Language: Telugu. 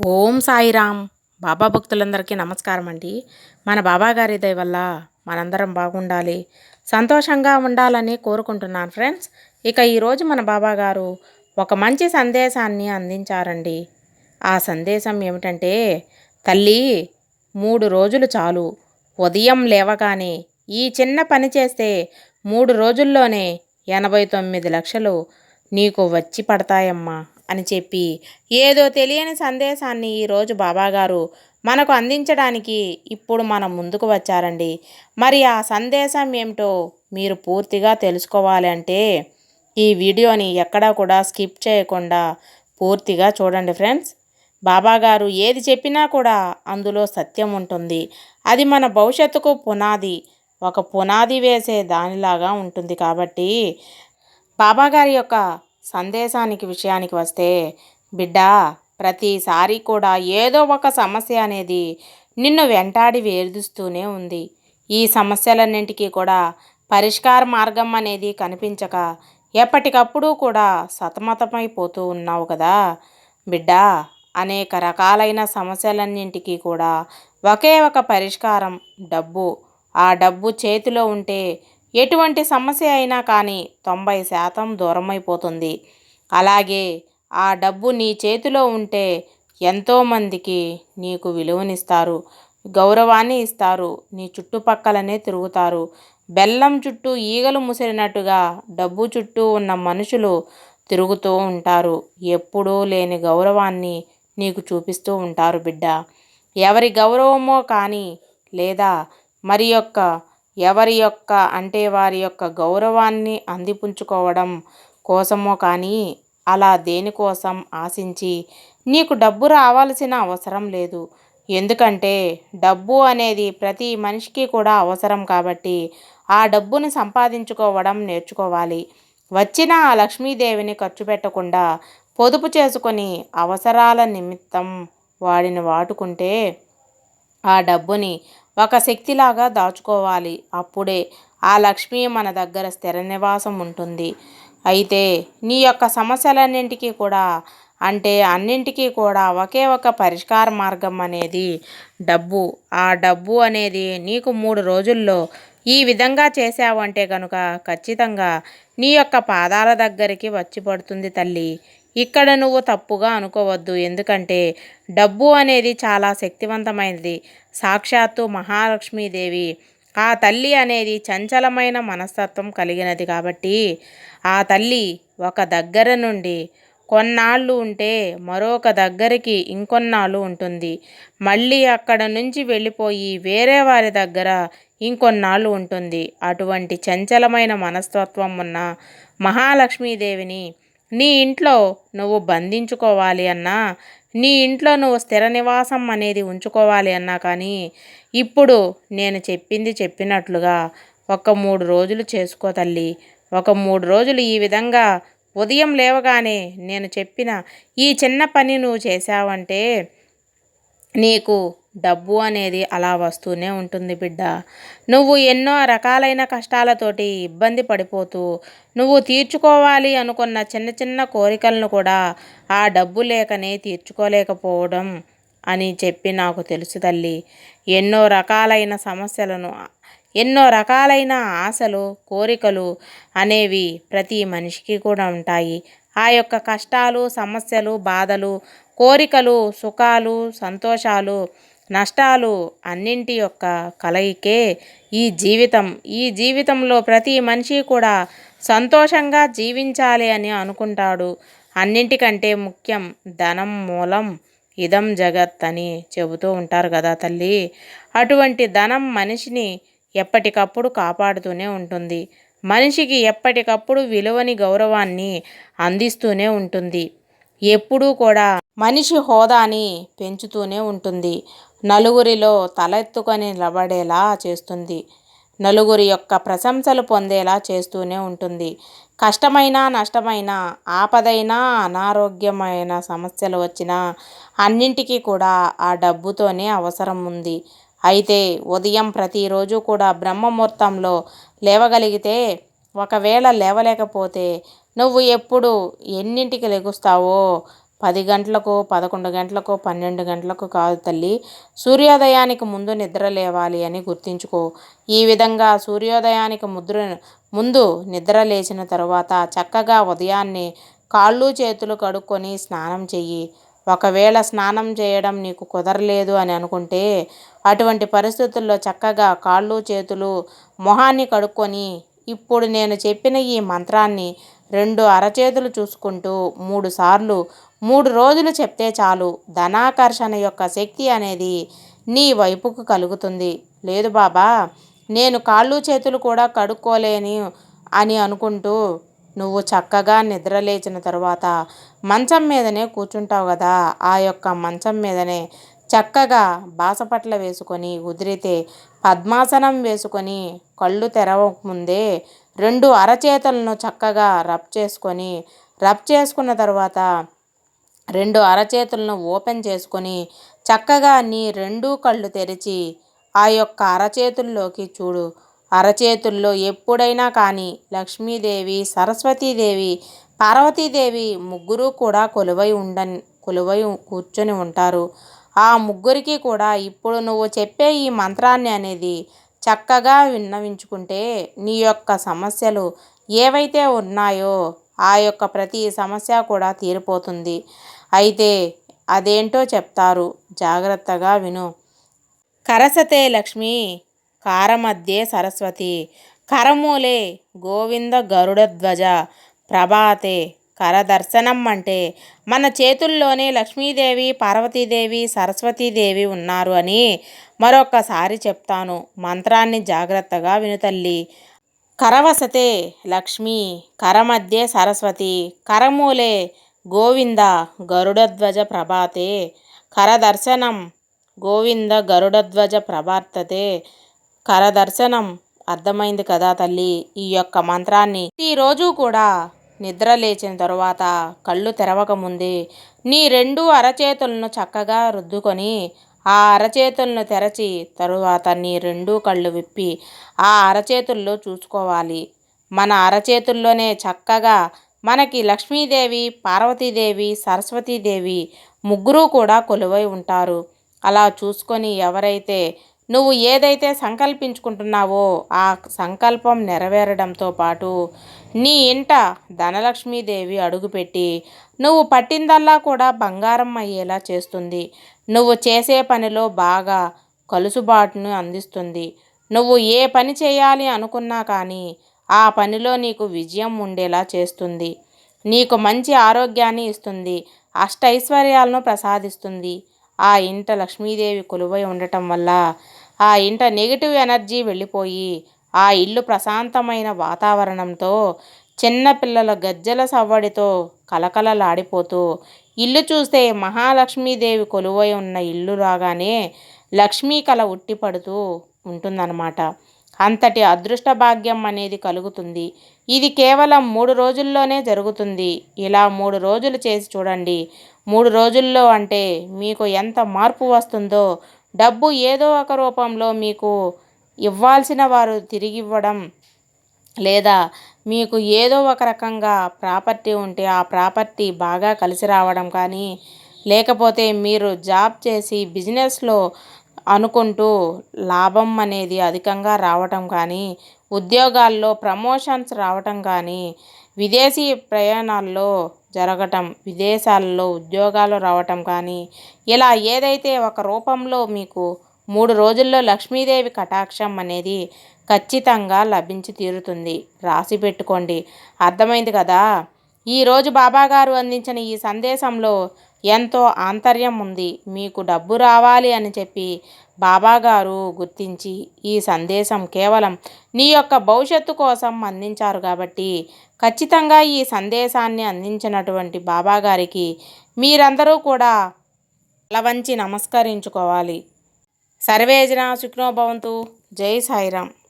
ఓం సాయిరామ్. బాబా భక్తులందరికీ నమస్కారం అండి మన బాబా గారి దయ వల్ల మనందరం బాగుండాలి. సంతోషంగా ఉండాలని కోరుకుంటున్నాను ఫ్రెండ్స్. ఇక ఈరోజు మన బాబాగారు ఒక మంచి సందేశాన్ని అందించారండి. ఆ సందేశం ఏమిటంటే తల్లి మూడు రోజులు చాలు. ఉదయం లేవగానే ఈ చిన్న పని చేస్తే మూడు రోజుల్లోనే ఎనభై తొమ్మిది లక్షలు నీకు వచ్చి పడతాయమ్మా. అని చెప్పి ఏదో తెలియని సందేశాన్ని ఈరోజు బాబాగారు మనకు అందించడానికి ఇప్పుడు మనం ముందుకు వచ్చారండి. మరి ఆ సందేశం ఏమిటో మీరు పూర్తిగా తెలుసుకోవాలి అంటే ఈ వీడియోని ఎక్కడా కూడా స్కిప్ చేయకుండా పూర్తిగా చూడండి ఫ్రెండ్స్. బాబాగారు ఏది చెప్పినా కూడా అందులో సత్యం ఉంటుంది. అది మన భవిష్యత్తుకు పునాది ఒక పునాది వేసే దానిలాగా ఉంటుంది కాబట్టి బాబాగారి యొక్క సందేశానికి విషయానికి వస్తే బిడ్డ ప్రతిసారి కూడా ఏదో ఒక సమస్య అనేది నిన్ను వెంటాడి వేధిస్తూనే ఉంది. ఈ సమస్యలన్నింటికీ కూడా పరిష్కార మార్గం అనేది కనిపించక ఎప్పటికప్పుడు కూడా సతమతమైపోతూ ఉన్నావు కదా! బిడ్డ అనేక రకాలైన సమస్యలన్నింటికీ కూడా ఒకే ఒక పరిష్కారం డబ్బు. ఆ డబ్బు చేతిలో ఉంటే ఎటువంటి సమస్య అయినా కానీ తొంభై శాతం దూరమైపోతుంది. అలాగే ఆ డబ్బు నీ చేతిలో ఉంటే ఎంతోమందికి నీకు విలువనిస్తారు. గౌరవాన్ని ఇస్తారు. నీ చుట్టుపక్కలనే తిరుగుతారు. బెల్లం చుట్టూ ఈగలు ముసిరినట్టుగా డబ్బు చుట్టూ ఉన్న మనుషులు తిరుగుతూ ఉంటారు. ఎప్పుడూ లేని గౌరవాన్ని నీకు చూపిస్తూ ఉంటారు బిడ్డ. ఎవరి గౌరవమో కానీ లేదా మరి యొక్క ఎవరి యొక్క అంటే వారి యొక్క గౌరవాన్ని అందిపుంచుకోవడం కోసమో కానీ అలా దేనికోసం ఆశించి నీకు డబ్బు రావాల్సిన అవసరం లేదు. ఎందుకంటే డబ్బు అనేది ప్రతి మనిషికి కూడా అవసరం కాబట్టి ఆ డబ్బుని సంపాదించుకోవడం నేర్చుకోవాలి. వచ్చిన ఆ లక్ష్మీదేవిని ఖర్చు పెట్టకుండా పొదుపు చేసుకొని అవసరాల నిమిత్తం వాడిని వాడుకుంటే ఆ డబ్బుని ఒక శక్తిలాగా దాచుకోవాలి. అప్పుడే ఆ లక్ష్మి మన దగ్గర స్థిర నివాసం ఉంటుంది. అయితే నీ యొక్క సమస్యలన్నింటికీ కూడా అంటే అన్నింటికీ కూడా ఒకే ఒక పరిష్కార మార్గం అనేది డబ్బు. ఆ డబ్బు అనేది నీకు మూడు రోజుల్లో ఈ విధంగా చేసావంటే కనుక ఖచ్చితంగా నీ యొక్క పాదాల దగ్గరికి వచ్చి పడుతుంది తల్లి. ఇక్కడ నువ్వు తప్పుగా అనుకోవద్దు. ఎందుకంటే డబ్బు అనేది చాలా శక్తివంతమైనది. సాక్షాత్తు మహాలక్ష్మీదేవి. ఆ తల్లి అనేది చంచలమైన మనస్తత్వం కలిగినది కాబట్టి ఆ తల్లి ఒక దగ్గర నుండి కొన్నాళ్ళు ఉంటే మరొక దగ్గరికి ఇంకొన్నాళ్ళు ఉంటుంది. మళ్ళీ అక్కడ నుంచి వెళ్ళిపోయి వేరే వారి దగ్గర ఇంకొన్నాళ్ళు ఉంటుంది. అటువంటి చంచలమైన మనస్తత్వం ఉన్న మహాలక్ష్మీదేవిని నీ ఇంట్లో నువ్వు బంధించుకోవాలి అన్నా నీ ఇంట్లో నువ్వు స్థిర నివాసం అనేది ఉంచుకోవాలి అన్నా కానీ ఇప్పుడు నేను చెప్పింది చెప్పినట్లుగా ఒక మూడు రోజులు చేసుకో తల్లి. ఒక మూడు రోజులు ఈ విధంగా ఉదయం లేవగానే నేను చెప్పిన ఈ చిన్న పని నువ్వు చేశావంటే నీకు డబ్బు అనేది అలా వస్తూనే ఉంటుంది బిడ్డ. నువ్వు ఎన్నో రకాలైన కష్టాలతోటి ఇబ్బంది పడిపోతూ నువ్వు తీర్చుకోవాలి అనుకున్న చిన్న చిన్న కోరికలను కూడా ఆ డబ్బు లేకనే తీర్చుకోలేకపోవడం అని చెప్పి నాకు తెలుసు తల్లి. ఎన్నో రకాలైన సమస్యలను ఎన్నో రకాలైన ఆశలు కోరికలు అనేవి ప్రతి మనిషికి కూడా ఉంటాయి. ఆ యొక్క కష్టాలు సమస్యలు బాధలు కోరికలు సుఖాలు సంతోషాలు నష్టాలు అన్నింటి యొక్క కలయికే ఈ జీవితం. ఈ జీవితంలో ప్రతి మనిషి కూడా సంతోషంగా జీవించాలి అని అనుకుంటాడు. అన్నింటికంటే ముఖ్యం ధనం మూలం ఇదం జగత్ అని చెబుతూ ఉంటారు కదా తల్లి. అటువంటి ధనం మనిషిని ఎప్పటికప్పుడు కాపాడుతూనే ఉంటుంది. మనిషికి ఎప్పటికప్పుడు విలువని గౌరవాన్ని అందిస్తూనే ఉంటుంది. ఎప్పుడూ కూడా మనిషి హోదాని పెంచుతూనే ఉంటుంది. నలుగురిలో తలెత్తుకొని నిలబడేలా చేస్తుంది. నలుగురి యొక్క ప్రశంసలు పొందేలా చేస్తూనే ఉంటుంది. కష్టమైన నష్టమైన ఆపదైన అనారోగ్యమైన సమస్యలు వచ్చినా అన్నింటికీ కూడా ఆ డబ్బుతోనే అవసరం ఉంది. అయితే ఉదయం ప్రతిరోజు కూడా బ్రహ్మముహూర్తంలో లేవగలిగితే ఒకవేళ లేవలేకపోతే నువ్వు ఎప్పుడు ఎన్నింటికి లెగుస్తావో పది గంటలకు పదకొండు గంటలకు పన్నెండు గంటలకు కాదు తల్లి. సూర్యోదయానికి ముందు నిద్ర లేవాలి అని గుర్తుంచుకో. ఈ విధంగా సూర్యోదయానికి ముద్ర ముందు నిద్ర లేచిన తరువాత చక్కగా ఉదయాన్నే కాళ్ళు చేతులు కడుక్కొని స్నానం చెయ్యి. ఒకవేళ స్నానం చేయడం నీకు కుదరలేదు అని అనుకుంటే అటువంటి పరిస్థితుల్లో చక్కగా కాళ్ళు చేతులు మొహాన్ని కడుక్కొని ఇప్పుడు నేను చెప్పిన ఈ మంత్రాన్ని రెండు అరచేతులు చూసుకుంటూ మూడు సార్లు మూడు రోజులు చెప్తే చాలు. ధనాకర్షణ యొక్క శక్తి అనేది నీ వైపుకు కలుగుతుంది. లేదు బాబా నేను కాళ్ళు చేతులు కూడా కడుక్కోలేని అని అనుకుంటూ నువ్వు చక్కగా నిద్ర లేచిన తర్వాత మంచం మీదనే కూర్చుంటావు కదా. ఆ యొక్క మంచం మీదనే చక్కగా బాసపట్ల వేసుకొని ఉదిరితే పద్మాసనం వేసుకొని కళ్ళు తెరవకముందే రెండు అరచేతులను చక్కగా రబ్ చేసుకొని రబ్ చేసుకున్న తర్వాత రెండు అరచేతులను ఓపెన్ చేసుకొని చక్కగా నీ రెండు కళ్ళు తెరిచి ఆ యొక్క అరచేతుల్లోకి చూడు. అరచేతుల్లో ఎప్పుడైనా కానీ లక్ష్మీదేవి సరస్వతీదేవి పార్వతీదేవి ముగ్గురు కూడా కొలువై ఉండ కొలువై కూర్చొని ఉంటారు. ఆ ముగ్గురికి కూడా ఇప్పుడు నువ్వు చెప్పే ఈ మంత్రాన్ని అనేది చక్కగా విన్నవించుకుంటే నీ యొక్క సమస్యలు ఏవైతే ఉన్నాయో ఆ యొక్క ప్రతి సమస్య కూడా తీరిపోతుంది. అయితే అదేంటో చెప్తారు. జాగ్రత్తగా విను. కరసతే లక్ష్మి కారమధ్యే సరస్వతి కరమూలే గోవింద గరుడధ్వజ ప్రభాతే కరదర్శనం అంటే మన చేతుల్లోనే లక్ష్మీదేవి పార్వతీదేవి సరస్వతీదేవి ఉన్నారు అని మరొకసారి చెప్తాను. మంత్రాన్ని జాగ్రత్తగా వినుతల్లి కరవసతే లక్ష్మి కరమధ్యే సరస్వతి కరమూలే గోవింద గరుడధ్వజ ప్రభాతే కరదర్శనం గోవింద గరుడధ్వజ ప్రభార్తతే. కరదర్శనం అర్థమైంది కదా తల్లి ఈ యొక్క మంత్రాన్ని. ఈరోజు కూడా నిద్ర లేచిన తరువాత కళ్ళు తెరవకముందే నీ రెండు అరచేతులను చక్కగా రుద్దుకొని ఆ అరచేతులను తెరచి తరువాత నీ రెండు కళ్ళు విప్పి ఆ అరచేతుల్లో చూసుకోవాలి. మన అరచేతుల్లోనే చక్కగా మనకి లక్ష్మీదేవి పార్వతీదేవి సరస్వతీదేవి ముగ్గురు కూడా కొలువై ఉంటారు. అలా చూసుకొని ఎవరైతే నువ్వు ఏదైతే సంకల్పించుకుంటున్నావో ఆ సంకల్పం నెరవేరడంతో పాటు నీ ఇంట ధనలక్ష్మీదేవి అడుగుపెట్టి నువ్వు పట్టిందల్లా కూడా బంగారం అయ్యేలా చేస్తుంది. నువ్వు చేసే పనిలో బాగా కలుసుబాటును అందిస్తుంది. నువ్వు ఏ పని చేయాలి అనుకున్నా కానీ ఆ పనిలో నీకు విజయం ఉండేలా చేస్తుంది. నీకు మంచి ఆరోగ్యాన్ని ఇస్తుంది. అష్టైశ్వర్యాలను ప్రసాదిస్తుంది. ఆ ఇంట లక్ష్మీదేవి కొలువై ఉండటం వల్ల ఆ ఇంట నెగిటివ్ ఎనర్జీ వెళ్ళిపోయి ఆ ఇల్లు ప్రశాంతమైన వాతావరణంతో చిన్నపిల్లల గజ్జల సవ్వడితో కలకలలాడిపోతూ ఇల్లు చూస్తే మహాలక్ష్మీదేవి కొలువై ఉన్న ఇల్లు రాగానే లక్ష్మీ కళ ఉట్టిపడుతూ ఉంటుందన్నమాట. అంతటి అదృష్ట భాగ్యం అనేది కలుగుతుంది. ఇది కేవలం మూడు రోజుల్లోనే జరుగుతుంది. ఇలా మూడు రోజులు చేసి చూడండి. మూడు రోజుల్లో అంటే మీకు ఎంత మార్పు వస్తుందో డబ్బు ఏదో ఒక రూపంలో మీకు ఇవ్వాల్సిన వారు తిరిగి ఇవ్వడం లేదా మీకు ఏదో ఒక రకంగా ప్రాపర్టీ ఉంటే ఆ ప్రాపర్టీ బాగా కలిసి రావడం కానీ లేకపోతే మీరు జాబ్ చేసి బిజినెస్లో అనుకుంటూ లాభం అనేది అధికంగా రావటం కానీ ఉద్యోగాల్లో ప్రమోషన్స్ రావటం కానీ విదేశీ ప్రయాణాల్లో జరగటం విదేశాల్లో ఉద్యోగాలు రావటం కానీ ఇలా ఏదైతే ఒక రూపంలో మీకు మూడు రోజుల్లో లక్ష్మీదేవి కటాక్షం అనేది ఖచ్చితంగా లభించి తీరుతుంది. రాసి పెట్టుకోండి. అర్థమైంది కదా? ఈరోజు బాబాగారు అందించిన ఈ సందేశంలో ఎంతో ఆంతర్యం ఉంది. మీకు డబ్బు రావాలి అని చెప్పి బాబాగారు గుర్తించి ఈ సందేశం కేవలం నీ యొక్క భవిష్యత్తు కోసం అందించారు కాబట్టి ఖచ్చితంగా ఈ సందేశాన్ని అందించినటువంటి బాబాగారికి మీరందరూ కూడా లవంచి నమస్కరించుకోవాలి. సర్వేజన సుఖ్నోభవంతు జై సాయిరామ్.